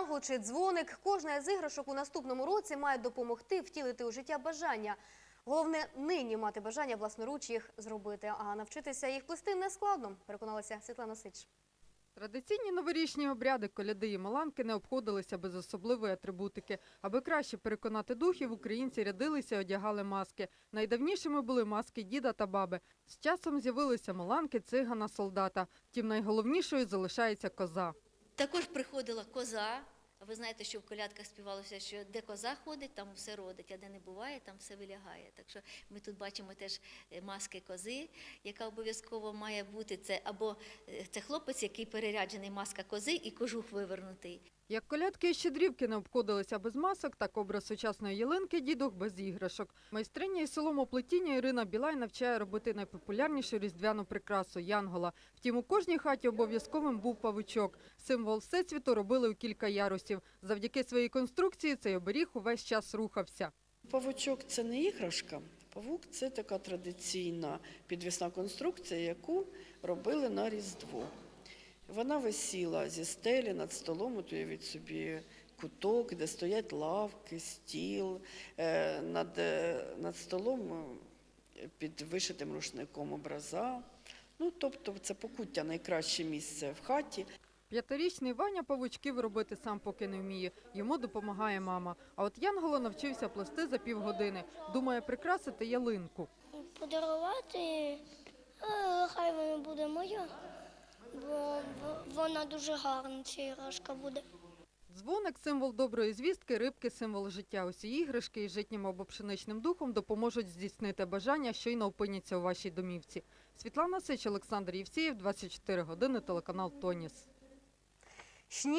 янгол чи дзвоник. Кожна з іграшок у наступному році має допомогти втілити у життя бажання. Головне нині мати бажання власноруч їх зробити, а навчитися їх плести не складно, переконалася Світлана Сич. Традиційні новорічні обряди коляди і маланки не обходилися без особливої атрибутики. Аби краще переконати духів, українці рядилися і одягали маски. Найдавнішими були маски діда та баби. З часом з'явилися маланки, цигана, солдата. Втім, найголовнішою залишається коза. Також приходила коза. Ви знаєте, що в колядках співалося, що де коза ходить, там все родить, а де не буває, там все вилягає. Так що ми тут бачимо теж е, маски кози, яка обов'язково має бути. Це або е, це хлопець, який переряджений маска кози і кожух вивернутий. Як колядки і щедрівки не обходилися без масок, так образ сучасної ялинки дідух без іграшок. Майстриня із соломоплетіння Ірина Білай навчає робити найпопулярнішу різдвяну прикрасу янгола. Втім, у кожній хаті обов'язковим був павучок. Символ всесвіту робили у кілька ярусів. Завдяки своїй конструкції цей оберіг увесь час рухався. Павучок це не іграшка. Павук це така традиційна підвісна конструкція, яку робили на Різдво. Вона висіла зі стелі над столом, от уявіть собі куток, де стоять лавки, стіл, е, над, е, над столом е, під вишитим рушником образа. Ну, тобто це покуття найкраще місце в хаті. П'ятирічний Ваня павучків робити сам поки не вміє. Йому допомагає мама. А от Янгола навчився плести за півгодини. Думає прикрасити ялинку. подарувати, е, хай вона буде моя, бо вона дуже гарна, ця іграшка буде. Дзвоник – символ доброї звістки, рибки – символ життя. Усі іграшки із житнім або пшеничним духом допоможуть здійснити бажання, щойно опиняться у вашій домівці. Світлана Сич, Олександр Євсієв, 24 години, телеканал «Тоніс». Сніг